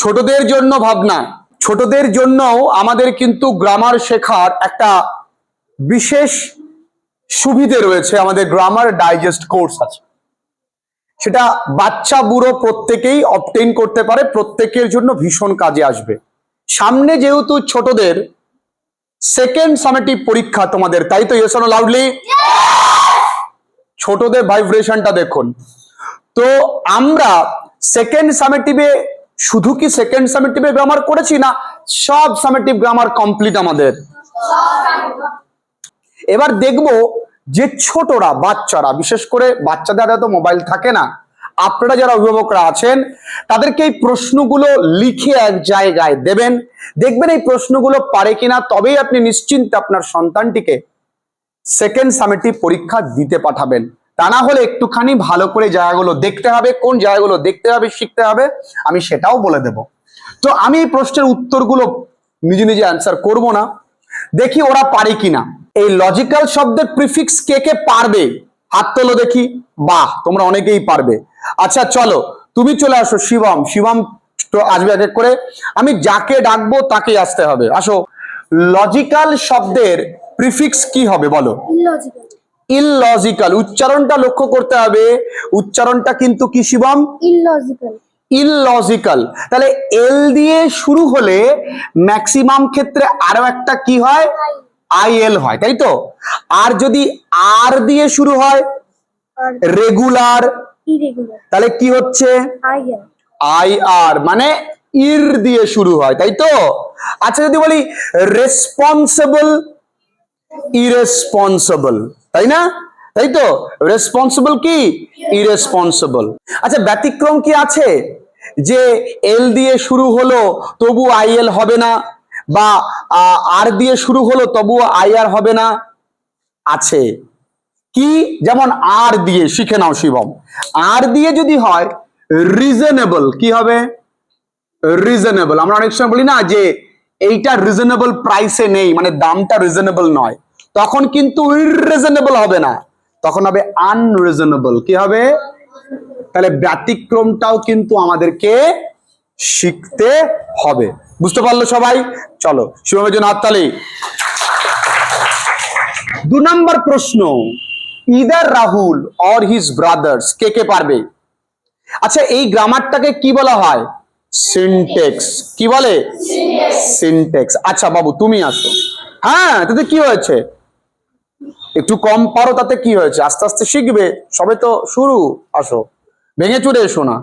ছোটদের জন্য ভাবনা। ছোটদের জন্যও আমাদের কিন্তু গ্রামার শেখার একটা বিশেষ সুবিধে রয়েছে। আমাদের গ্রামার ডাইজেস্ট কোর্স আছে। সেটা বাচ্চা বুড়ো প্রত্যেকেই অবটেইন করতে পারে, প্রত্যেকের জন্য ভীষণ কাজে আসবে। সামনে যেহেতু ছোটদের সেকেন্ড সামেটিভ পরীক্ষা তোমাদের, তাই তো ইয়েস লাউডলি ছোটদের ভাইব্রেশনটা দেখুন। তো আমরা সেকেন্ড সামেটিভে শুধু কি সেকেন্ড সামেটিভে গ্রামার করেছি না, সব সামেটিভ গ্রামার কমপ্লিট আমাদের? এবার দেখব যে ছোটরা, বাচ্চারা, বিশেষ করে বাচ্চাদের হাতে তো মোবাইল থাকে না, আপনারা যারা অভিভাবকরা আছেন, তাদেরকে এই প্রশ্নগুলো লিখে এক জায়গায় দেবেন। দেখবেন এই প্রশ্নগুলো পারে কিনা, তবেই আপনি নিশ্চিন্তে আপনার সন্তানটিকে সেকেন্ড সামেটিভ পরীক্ষা দিতে পাঠাবেন। তা না হলে একটুখানি ভালো করে জায়গাগুলো দেখতে হবে, কোন জায়গাগুলো দেখতে হবে, শিখতে হবে, আমি সেটাও বলে দেব। তো আমি এই প্রশ্নের উত্তরগুলো নিজে নিজে অ্যান্সার করব না। দেখি ওরা পারে কিনা। এই লজিক্যাল শব্দের প্রিফিক্স কে কে পারবে? হাত তোলো দেখি। বাহ, তোমরা অনেকেই পারবে। আচ্ছা চলো, তুমি চলে আসো, শিবম। শিবম তো আসবে এক এক করে। আমি যাকে ডাকবো তাকে আসতে হবে। আসো। লজিক্যাল শব্দের প্রিফিক্স কি হবে বলো? illogical ইললজিক্যাল উচ্চারণটা লক্ষ্য করতে হবে। উচ্চারণটা কিন্তু কি শিবম? ইললজিক্যাল তাহলে এল দিয়ে শুরু হলে ম্যাক্সিমাম ক্ষেত্রে আরও একটা কি হয়? আই এল হয় তাই তো? আর যদি আর দিয়ে শুরু হয় রেগুলার তাহলে কি হচ্ছে? আই আর মানে ইর দিয়ে শুরু হয় তাই তো? আচ্ছা যদি বলি রেসপন্সিবল ইরেসপন্সিবল তাই না? তাই তো? রেসপন্সিবল কি? ইরেসপন্সিবল আচ্ছা ব্যতিক্রম কি আছে? যে এল দিয়ে শুরু হলো, তবু আই এল হবে না, বা আর দিয়ে শুরু হলো, তবু আই আর হবে না, আছে। কি? যেমন আর দিয়ে, শিখে নাও শিবম। আর দিয়ে যদি হয় রিজনেবল কি হবে? রিজনেবল আমরা অনেক সময় বলি না যে, এইটা রিজনেবল প্রাইসে নেই মানে দামটা রিজনেবল নয়। তখন কিন্তু ইরিজনেবল হবে না। তখন হবে আনরিজনেবল কি হবে? তাহলে ব্যতিক্রমটাও কিন্তু আমাদেরকে শিখতে হবে। বুঝতে পারল সবাই? চলো শিবমের জন্য হাততালি। দু নম্বর প্রশ্ন either Rahul or his brothers কে কে পারবে? আচ্ছা এই গ্রামারটাকে কি বলা হয়? সিনটেক্স কি বলে? সিনটেক্স আচ্ছা বাবু তুমি আসো। হ্যাঁ তাতে কি হয়েছে? একটু কম পারো তাতে কি হয়েছে? আস্তে আস্তে শিখবে সবে তো শুরু আসো। ভেঙে চুরে এসো না।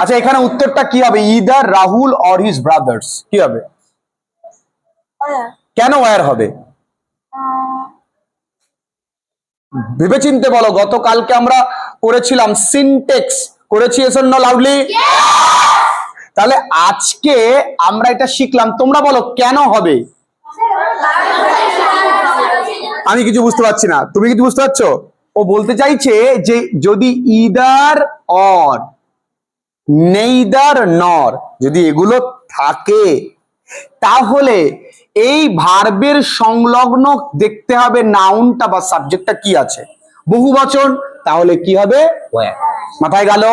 আচ্ছা এখানে উত্তরটা কি হবে? Either Rahul or his brothers কি হবে? কেন ওয়ার হবে? ভেবেচিন্তে বলো গতকালকে আমরা করেছিলাম সিনটেক্স করেছি এসন লাউডলি তাহলে আজকে আমরা এটা শিখলাম। তোমরা বলো কেন হবে? আমি কিছু বুঝতে পারছি না। তুমি কিছু বুঝতে পারছ? ও বলতে চাইছে যে যদি ইদার অর নেইদার নর যদি এগুলো থাকে তাহলে এই ভার্বের সংলগ্ন দেখতে হবে নাউনটা বা সাবজেক্টটা কি আছে। বহু বচন তাহলে কি হবে। মাথায় গেল।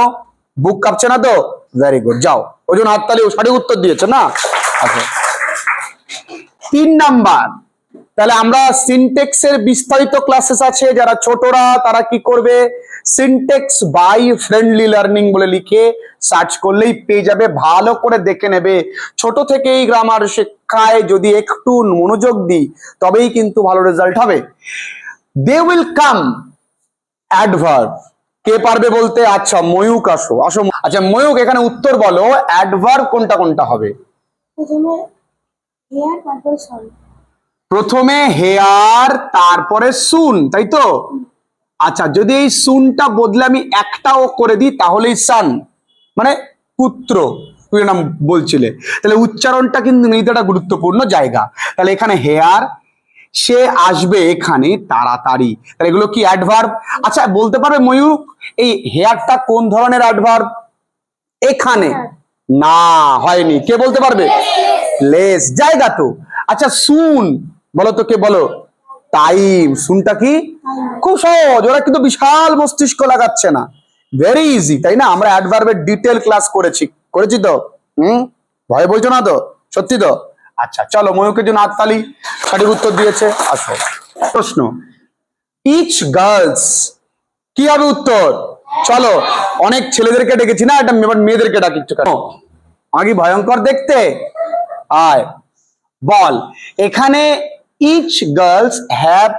বুক কাঁপছে না তো? ভেরি গুড যাও। ওই জন্য হাততালি সঠিক উত্তর দিয়েছ না? আচ্ছা। তিন নাম্বার। তাহলে আমরা সিনটেক্সের বিস্তারিত ক্লাসেস আছে, যারা ছোটরা তারা কি করবে? সিনটেক্স বাই ফ্রেন্ডলি লার্নিং বলে লিখে সার্চ করলেই পেয়ে যাবে, ভালো করে দেখে নেবে। ছোট থেকেই গ্রামার শিক্ষায় যদি একটু মনোযোগ দিই, তবেই কিন্তু ভালো রেজাল্ট হবে। দে উইল কাম অ্যাডভার্ব কে পারবে বলতে? আচ্ছা ময়ূক আসো আসো। আচ্ছা ময়ূক, এখানে উত্তর বলো অ্যাডভার্ব কোনটা কোনটা হবে? প্রথমে হেয়ার তারপর সন প্রথমে হেয়ার তারপরে সুন তাই তো? আচ্ছা যদি এই সুনটা বদলে আমি একটাও করে দিই তাহলেই সান মানে পুত্র তুমি নাম বলছিলে। তাহলে উচ্চারণটা কিন্তু নিতে একটা গুরুত্বপূর্ণ জায়গা। তাহলে এখানে হেয়ার সে আসবে এখানে তাড়াতাড়ি। তাহলে এগুলো কি অ্যাডভার্ব আচ্ছা বলতে পারবে ময়ূর এই হেয়ারটা কোন ধরনের অ্যাডভার্ব এখানে। না হয়নি। কে বলতে পারবে? লেস জায়গা তো। আচ্ছা শুন বলো তো কে বলো? টাইম শুনটা কি? খুব সহজ ওরা কিন্তু বিশাল মস্তিষ্ক লাগাচ্ছে না। ভেরি ইজি তাই না? আমরা অ্যাডভার্বের ডিটেল ক্লাস করেছি। করেছি তো? হুম? ভয় বলছো না তো? সত্যি তো? আচ্ছা চলো ময়ূকের জন্য হাততালি সঠিক উত্তর দিয়েছে। আসো। প্রশ্ন ইচ গার্লস কি হবে উত্তর? চলো অনেক ছেলেদেরকে ডেকেছি না এটা মেয়েদেরকে ডাকি একটু আগে ভয়ঙ্কর দেখতে? আয়। বল এখানে each girls have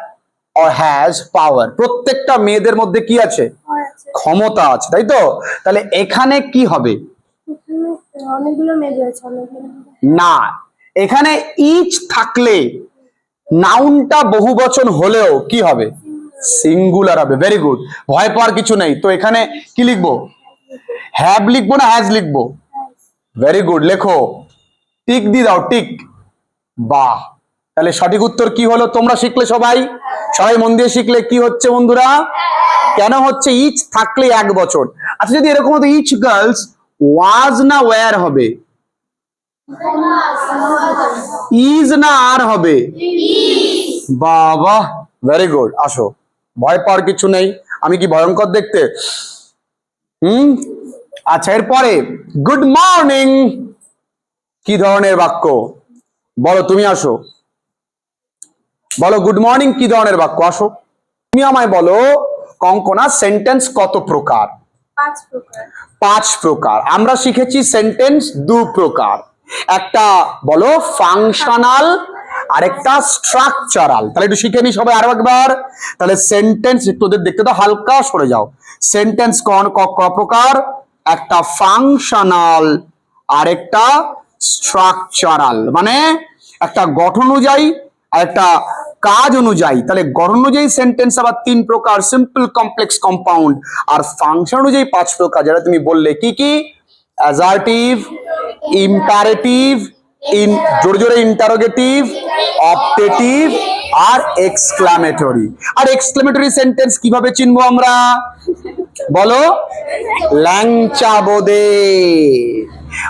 or has power প্রত্যেকটা মেয়েদের মধ্যে কি আছে? ক্ষমতা আছে তাই তো? তাহলে এখানে কি হবে? না। এখানে ইচ থাকলে নাউনটা বহু বচন হলেও কি হবে? সিঙ্গুলার হবে। ভেরি গুড ভয় পাওয়ার কিছু নেই। তো এখানে কি লিখব? হ্যাভ লিখব না হ্যাজ লিখব? ভেরি গুড লেখো। টিক দি দাও টিক। বাহ। তাহলে সঠিক উত্তর কি হলো? তোমরা শিখলে সবাই? সবাই মন দিয়ে শিখলে কি হচ্ছে বন্ধুরা? কেন হচ্ছে ইচ থাকলে এক বছর? আচ্ছা যদি এরকম হতো ইচ গার্লস ওয়াজ না ওয়্যার হবে? ইজ না আর হবে? বাবা ভেরি গুড আসো, ভয় পাওয়ার কিছু নেই। আমি কি ভয়ঙ্কর দেখতে? হুম? আচ্ছা এরপরে গুড মর্নিং কি ধরনের বাক্য? বলো, তুমি আসো। বলো গুড মর্নিং কি ধরনের বাক্য? আসো। তুমি আমায় বলো কঙ্কনা সেন্টেন্স কত প্রকার? পাঁচ প্রকার। আমরা শিখেছি সেন্টেন্স দু প্রকার। একটা বলো ফাংশনাল আরেকটা স্ট্রাকচারাল তাহলে একটু শিখে নি সবাই আরও একবার। তাহলে সেন্টেন্স একটু ওদের দেখতে তো হালকা সরে যাও। সেন্টেন্স কোন ক- ক প্রকার? একটা ফাংশনাল আরেকটা স্ট্রাকচারাল মানে একটা গঠন অনুযায়ী আর একটা কাজ অনুযায়ী, তাহলে গঠন অনুযায়ী সেন্টেন্স আবার তিন প্রকার সিম্পল কমপ্লেক্স কম্পাউন্ড আর ফাংশন অনুযায়ী পাঁচ প্রকার, যেটা তুমি বললে কি কি? অ্যাজার্টিভ ইম্পারেটিভ ইন জোরে জোরে ইন্টারোগেটিভ অপটেটিভ আর এক্সক্লামেটরি আর এক্সক্লামেটরি সেন্টেন্স কীভাবে চিনবো আমরা? বলো। ল্যাংচা বোদে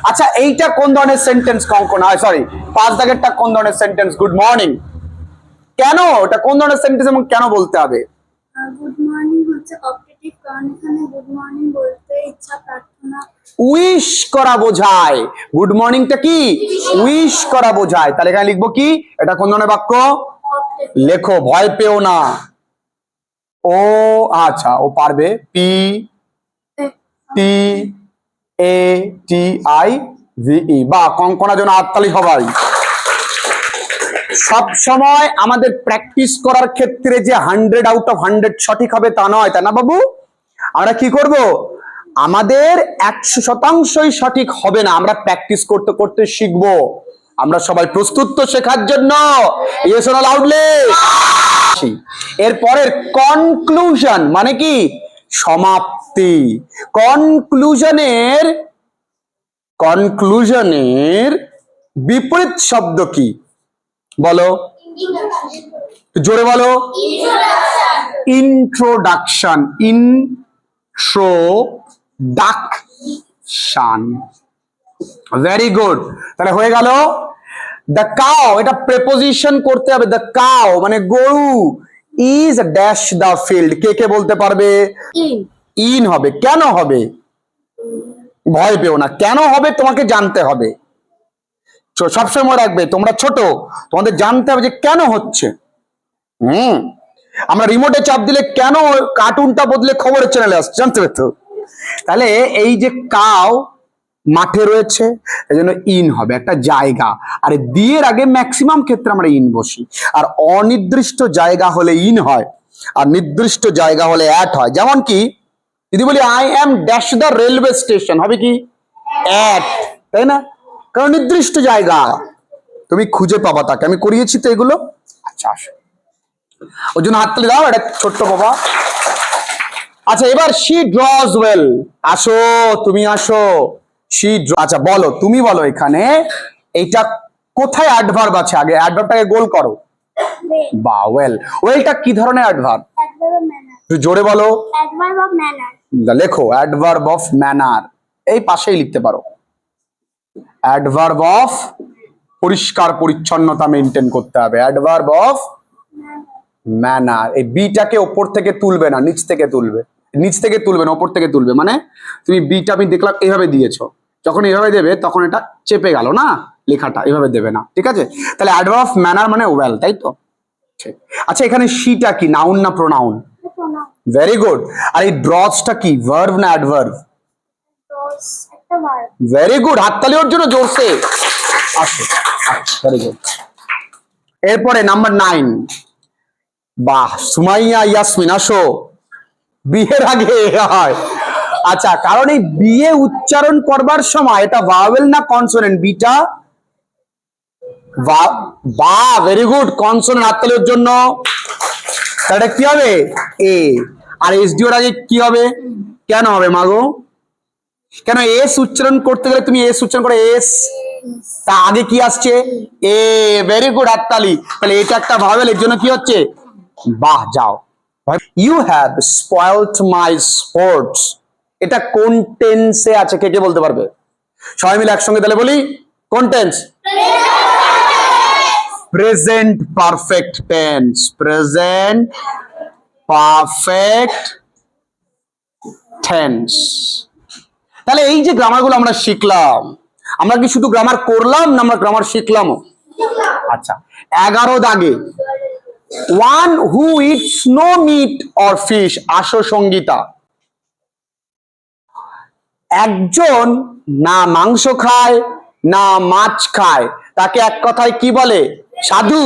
আচ্ছা এইটা কোন ধরনের সেন্টেন্স কঙ্কনা? সরি পাঁচ দাগেরটা কোন ধরনের সেন্টেন্স গুড মর্নিং কেন? এটা কোন ধরনের সেন্টেন্স এবং কেন বলতে হবে? গুড মর্নিং হচ্ছে অপটেটিভ কারণ এখানে গুড মর্নিং বলতে ইচ্ছা প্রার্থনা। উইশ করা বোঝায়। গুড মর্নিংটা কি? উইশ করা বোঝায়। তাহলে এখানে লিখব কি? এটা কোন ধরনের বাক্য? লেখো ভয় পেও না। ও আচ্ছা ও পারবে। P T A T I ভিই বা কঙ্কনার জন্য হাততালি সবাই সব সময় আমাদের প্র্যাকটিস করার ক্ষেত্রে যে হান্ড্রেড আউট অফ হান্ড্রেড সঠিক হবে তা নয়, তাই না বাবু? আমরা কি করব? আমাদের একশো শতাংশই সঠিক হবে না। আমরা প্র্যাকটিস করতে করতে শিখব। আমরা সবাই প্রস্তুত তো শেখার জন্য? লাউডলি এরপরের কনক্লুশন মানে কি? সমাপ্তি। কনক্লুশনের কনক্লুশনের বিপরীত শব্দ কি? বলো। জোরে বলো। ইন্ট্রোডাকশন ইন্ট্রোডাকশন ভেরি গুড তাহলে হয়ে গেল। দ্য কাও এটা প্রেপোজিশন করতে হবে। দ্য কাও মানে গরু ইজ ড্যাশ দ্য ফিল্ড কে কে বলতে পারবে? ইন ইন হবে। কেন হবে? ভয় পেও না। কেন হবে? তোমাকে জানতে হবে। চ- সবসময় রাখবে, তোমরা ছোট, তোমাদের জানতে হবে যে কেন হচ্ছে। হুম? আমরা রিমোটে চাপ দিলে কেন কার্টুনটা বদলে খবরের চ্যানেলে আসছে, জানতে পেতো তাহলে এই যে কাও মাঠে রয়েছে এজন্য ইন হবে, একটা জায়গা। আর দিয়ের আগে ম্যাক্সিমাম ক্ষেত্রে আমরা ইন বসি। আর অনির্দিষ্ট জায়গা হলে ইন হয়, আর নির্দিষ্ট জায়গা হলে অ্যাট হয়। যেমন কি, যদি বলি I am dash the railway station হবে কি? অ্যাট তাই না? কারণ নির্দিষ্ট জায়গা। তুমি খুঁজে পাবা তাকে। আমি করিয়েছি তো এগুলো। আচ্ছা আসো। ওই জন্য হাততালি দাও এটা ছোট্ট বাবা। আচ্ছা এবার শি ড্রজ ওয়েল আসো তুমি আসো। শি আচ্ছা বলো তুমি বলো এখানে এইটা কোথায় অ্যাডভার্ব আছে আগে? অ্যাডভার্বটাকে গোল করো। বা ওয়েল ওয়েলটা কি ধরনের অ্যাডভার্ব অ্যাডভার্ব ম্যানার একটু জোরে বলো। অ্যাডভার্ব অফ ম্যানার লেখো অ্যাডভার্ব অফ ম্যানার এই পাশেই লিখতে পারো। অ্যাডভার্ব অফ পরিষ্কার পরিচ্ছন্নতা মেনটেন করতে হবে। অ্যাডভার্ব অফ ম্যানার এই বিটাকে ওপর থেকে তুলবে না নিচ থেকে তুলবে। নিচ থেকে তুলবে না ওপর থেকে তুলবে। মানে তুমি বিটা আমি দেখলাম এইভাবে দিয়েছ। যখন এইভাবে দেবে তখন এটা চেপে গেল না লেখাটা এভাবে দেবে না। ঠিক আছে? তাহলে অ্যাডভার্ব অফ ম্যানার মানে ওয়েল তাই তো? ঠিক। আচ্ছা এখানে শিটা কি নাউন না প্রোনাউন ভেরি গুড আর এই ড্রসটা কি ভার্ভ না অ্যাডভার্ভ ভেরি গুড হাততালি ওর জন্য জোরসে। ভেরি গুড এরপরে নাম্বার নাইন বাহ, সুমাইয়া ইয়াসমিন, আসো। বিয়ের আগে হয়। আচ্ছা কারণ এই বিয়ে উচ্চারণ করবার সময় এটা ভাওয়েল না কনসোনেন্ট বিটা বা ভেরি গুড কনসোনেন্ট হাততালি ওর জন্য। তাহলে কি হবে? এ আর এস ডিওর আগে কি হবে? কেন হবে মাগো? কেন এস উচ্চারণ করতে গেলে তুমি এস উচ্চারণ করে? এস। তা আগে কি আসছে? এ ভেরি গুড হাততালি তাহলে এটা একটা ভাবেল এর জন্য কি হচ্ছে? বাহ, যাও। You have spoiled my sports এটা কোন টেন্সে আছে? কে কে বলতে পারবে? সবাই মিলে একসঙ্গে তাহলে বলি, কোন tense present perfect tense present perfect tense তাহলে এই যে গ্রামারগুলো আমরা শিখলাম, আমরা কি শুধু গ্রামার করলাম না আমরা গ্রামার শিখলামও? আচ্ছা এগারো দাগে one who it's no meat or fish আসো সঙ্গীতা। একজন না মাংস খায়, না মাছ খায়, তাকে এক কথায় কি বলে? সাধু।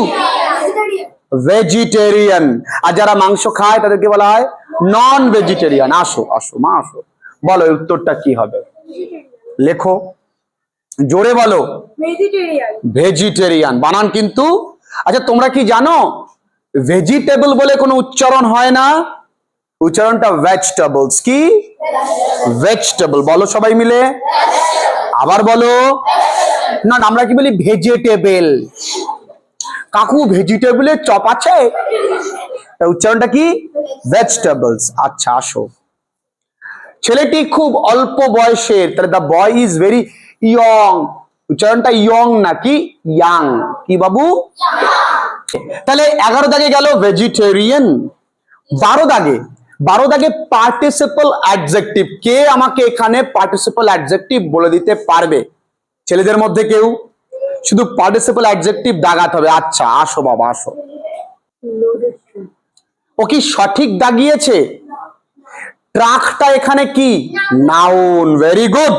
ভেজিটেরিয়ান আর যারা মাংস খায়, তাদেরকে বলা হয় নন ভেজিটেরিয়ান আসো আসো, মা, আসো। বলো উত্তরটা কি হবে? লেখো। জোরে বলো। ভেজিটেরিয়ান বানান কিন্তু। আচ্ছা তোমরা কি জানো? ভেজিটেবল বলে কোনো উচ্চারণ হয় না। উচ্চারণটা ভেজিটেবলস কি? ভেজিটেবল বলো সবাই মিলে। আবার বলো। না আমরা কি বলি ভেজিটেবল কাকু ভেজিটেবলের চপ আছে? উচ্চারণটা কি? ভেজিটেবলস আচ্ছা আসো। ছেলেটি খুব অল্প বয়সের তাহলে the boy is very young উচ্চারণটা ইয়ং নাকি ইয়াং কি বাবু? তাহলে এগারো দাগে গেল ভেজিটেরিয়ান বারো দাগে বারো দাগে পার্টিসিপল অ্যাডজেক্টিভ কে আমাকে এখানে পার্টিসিপল অ্যাডজেক্টিভ বলে দিতে পারবে? ছেলেদের মধ্যে কেউ? শুধু পার্টিসিপল অ্যাডজেক্টিভ দাগাতে হবে। আচ্ছা আসো বাবা, আসো। ও কি সঠিক দাগিয়েছে? ট্রাকটা এখানে কি? নাউন। ভেরি গুড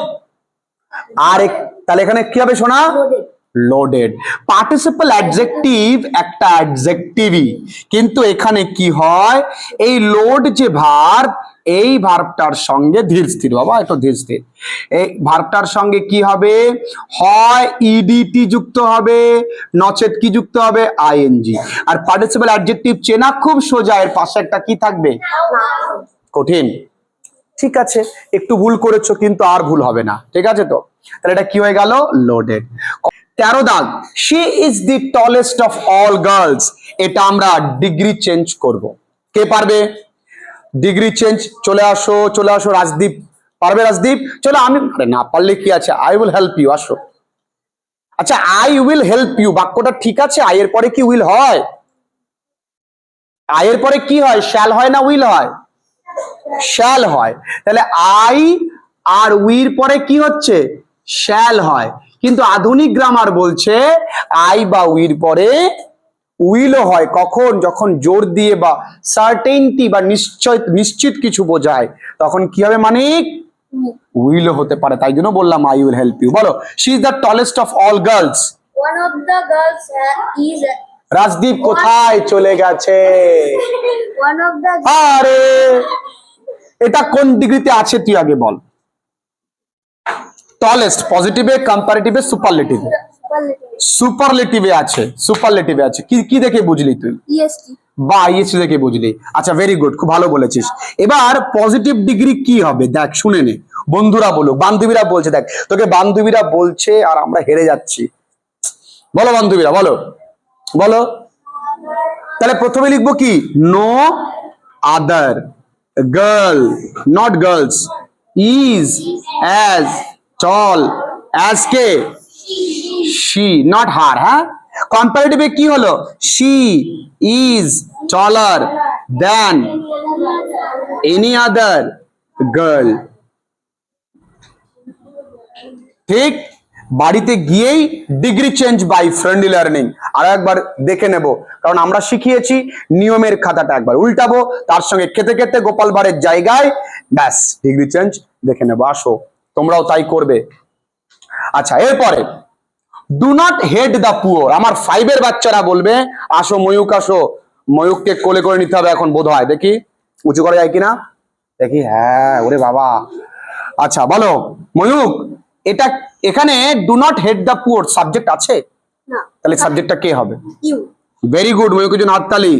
আর তাহলে এখানে কি হবে শোনা লোডেড পার্টিসিপাল অ্যাডজেক্টিভ একটা অ্যাডজেক্টিভই কিন্তু এখানে কি হয়? এই লোড যে ভার্ব এই ভার্বটার সঙ্গে ধীর স্থির। বাবা একটু ধীর স্থির। এই ভার্বটার সঙ্গে কি হবে? হয় ইডিটি যুক্ত হবে নচেত কি যুক্ত হবে? আইএনজি আর পার্টিসিপাল অ্যাডজেক্টিভ চেনা খুব সোজা। এর পাশে একটা কি থাকবে? কঠিন। ঠিক আছে, একটু ভুল করেছ কিন্তু আর ভুল হবে না, ঠিক আছে তো? তাহলে এটা কি হয়ে গেল? লোডেড তেরো দাগ she is the tallest of all girls এটা আমরা ডিগ্রি চেঞ্জ করব। কে পারবে? ডিগ্রি চেঞ্জ চলে আসো চলে আসো, রাজদীপ। পারবে রাজদীপ? চলো আমি না পারলে কি আছে? আই উইল হেল্প ইউ আসো। আচ্ছা আই উইল হেল্প ইউ বাক্যটা ঠিক আছে? আই এর পরে কি উইল হয়? আয়ের পরে কি হয়? শ্যাল হয় না উইল হয়? শ্যাল হয়। তাহলে আই আর উইর পরে কি হচ্ছে? শ্যাল হয়। কিন্তু আধুনিক গ্রামার বলছে আই বা উইর পরে উইলও হয় কখন? যখন জোর দিয়ে বা সার্টেনটি বা নিশ্চয় নিশ্চিত কিছু বোঝায় তখন কি হবে মানে? উইলও হতে পারে। তাই জন্য বললাম আই উইল হেল্প ইউ বলো she is the tallest of all girls Rajdeep কোথায় চলে গেছে? আরে! এটা কোন ডিগ্রিতে আছে তুই আগে বল। টলেস্ট পজিটিভে কম্পারেটিভে সুপারলেটিভে. সুপারলেটিভে আছে সুপারলেটিভে আছে। কি কি দেখে বুঝলি তুই? EST. বা ইয়েছি দেখে বুঝলি। আচ্ছা ভেরি গুড খুব ভালো বলেছিস। এবার পজিটিভ ডিগ্রি কি হবে? দেখ শুনে নে। বন্ধুরা বলো বান্ধবীরা বলছে দেখ তোকে বান্ধবীরা বলছে আর আমরা হেরে যাচ্ছি। বলো বান্ধবীরা বলো। বলো। তাহলে প্রথমে লিখব কি? No other girl not girls is as tall as K she not her হ্যাঁ কম্পারেটিভে কি হলো? She is taller than any other girl ঠিক? বাড়িতে গিয়েই degree change by friendly learning আর একবার দেখে নেব, কারণ আমরা শিখিয়েছি নিয়মের খাতাটা একবার। উল্টাবো, তার সঙ্গে খেতে খেতে গোপাল ভাঁড়ের জায়গায়, ব্যাস ডিগ্রি চেঞ্জ দেখে নেব। আসো, তোমরাও তাই করবে। আচ্ছা এরপরে do not heed the poor আমার ফাইভের বাচ্চারা বলবে, আসো ময়ূক আসো। ময়ূককে কোলে করে নিতে হবে এখন বোধ হয় দেখি, উঁচু করা যায় কিনা? দেখি হ্যাঁ ওরে বাবা। আচ্ছা বলো ময়ূক এটা এখানে do not heed the poor subject আছে? না। তাহলে সাবজেক্টটা কে হবে? ইউ ভেরি গুড ময়ূকের জন্য হাততালি।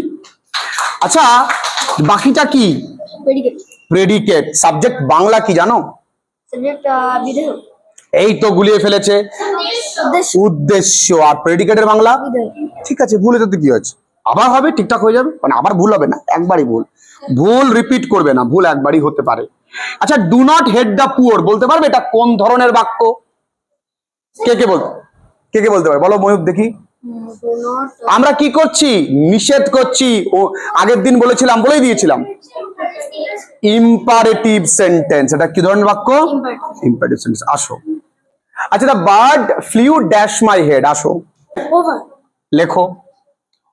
আচ্ছা বাকিটা কি? প্রেডিকেট প্রেডিকেট সাবজেক্ট বাংলা কি জানো? এই তো গুলিয়ে ফেলেছে। উদ্দেশ্য। আর প্রেডিকেটের বাংলা? ঠিক আছে ভুল হতে কি হচ্ছে আবার হবে ঠিকঠাক হয়ে যাবে? মানে আবার ভুল হবে না একবারই ভুল। ভুল রিপিট করবে না ভুল একবারই হতে পারে। আচ্ছা do not heed the poor বলতে পারবে এটা কোন ধরনের বাক্য? কে কে বলতে কে কে বলতে পারে? বলো ময়ূর দেখি। আমরা কি করছি? নিষেধ করছি। ও আগের দিন বলেছিলাম বলেই দিয়েছিলাম। ইম্পারেটিভ সেন্টেন্স এটা কি ধরনের বাক্য? Imperative. ইম্পারেটিভ সেন্টেন্স আসো। আচ্ছা the bird flew dash my head আসো। ওভার লেখো।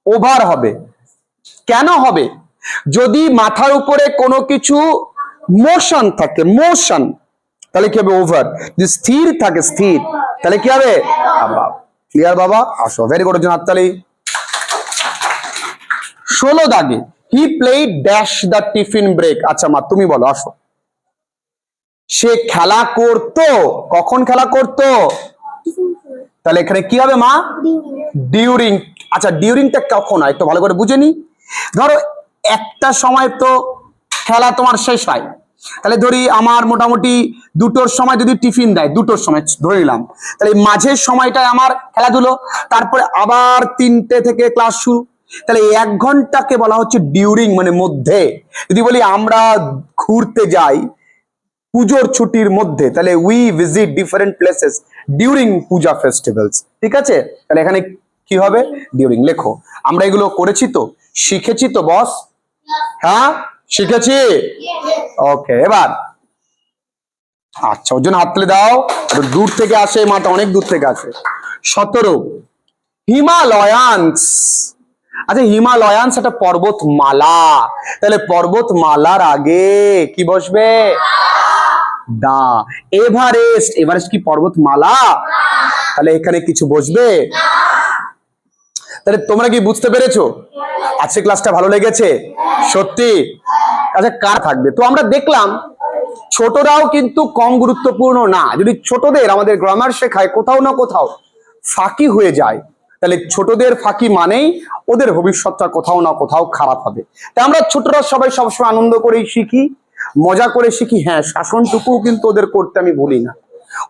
ওভার হবে। কেন হবে? যদি মাথার উপরে কোনো কিছু মোশন থাকে মোশন তাহলে কি হবে ওভার যদি স্থির থাকে, স্থির, তাহলে কি হবে? ক্লিয়ার বাবা? আসো ভেরি গুড হাততালি। ষোলো দাগে he play dash the tiffin break আচ্ছা মা, তুমি বলো, আসো। সে খেলা করতো? কখন খেলা করতো? তাহলে এখানে কি হবে, মা? ডিউরিং আচ্ছা ডিউরিংটা কখন হয়? একটু ভালো করে বুঝে নি। ধরো, একটা সময় তো খেলা তোমার শেষ হয়। তাহলে ধরি আমার মোটামুটি দুটোর সময় যদি টিফিন দেয়, দুটোর সময় ধরে নিলাম। তাহলে মাঝের সময়টায় আমার খেলাধুলো, তারপরে আবার তিনটে থেকে ক্লাস শুরু। তাহলে এক ঘন্টাকে বলা হচ্ছে ডিউরিং মানে মধ্যে। যদি বলি আমরা ঘুরতে যাই, পুজোর ছুটির মধ্যে, তাহলে we visit different places during puja festivals ঠিক আছে? তাহলে এখানে কি হবে? ডিউরিং লেখো। আমরা এগুলো করেছি তো? শিখেছি তো বস হ্যাঁ? শিখেছি? ওকে এবার। আচ্ছা ওর জন্য হাত তুলে দাও। দূর থেকে আসে মাটা অনেক দূর থেকে আসে। সতেরো। হিমালয়ান্স। আচ্ছা হিমালয়ান্স একটা পর্বতমালা। তাহলে পর্বতমালার আগে কি বসবে? দা। এভারেস্ট। এভারেস্ট কি পর্বতমালা? তাহলে এখানে কিছু বসবে? তাহলে তোমরা কি বুঝতে পেরেছ? আজকে ক্লাসটা ভালো লেগেছে? সত্যি? আচ্ছা কার থাকবে? তো আমরা দেখলাম, ছোটরাও কিন্তু কম গুরুত্বপূর্ণ না। যদি ছোটদের আমাদের গ্রামার শেখায়, কোথাও না কোথাও ফাঁকি হয়ে যায়, তাহলে ছোটদের ফাঁকি মানেই ওদের ভবিষ্যৎটা কোথাও না কোথাও খারাপ হবে। তাই আমরা ছোটরা সবাই সবসময় আনন্দ করেই শিখি, মজা করে শিখি। হ্যাঁ শাসনটুকুও কিন্তু ওদের করতে আমি ভুলি না।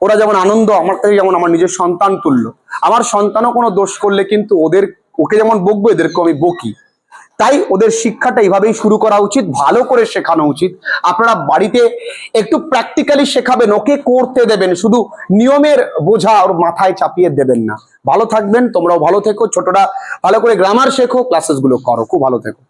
ওরা যেমন আনন্দ, আমার কাছে যেমন আমার নিজের সন্তান তুল্য। আমার সন্তানও কোনো দোষ করলে কিন্তু ওদের ওকে যেমন বকবো এদেরকে আমি বকি। তাই ওদের শিক্ষাটা এইভাবেই শুরু করা উচিত, ভালো করে শেখানো উচিত। আপনারা বাড়িতে একটু প্র্যাকটিক্যালি শেখাবেন, ওকে করতে দেবেন, শুধু নিয়মের বোঝা ওর মাথায় চাপিয়ে দেবেন না। ভালো থাকবেন, তোমরাও ভালো থেকো, ছোটরা ভালো করে গ্রামার শেখো ক্লাসেসগুলো করো, খুব ভালো থেকো।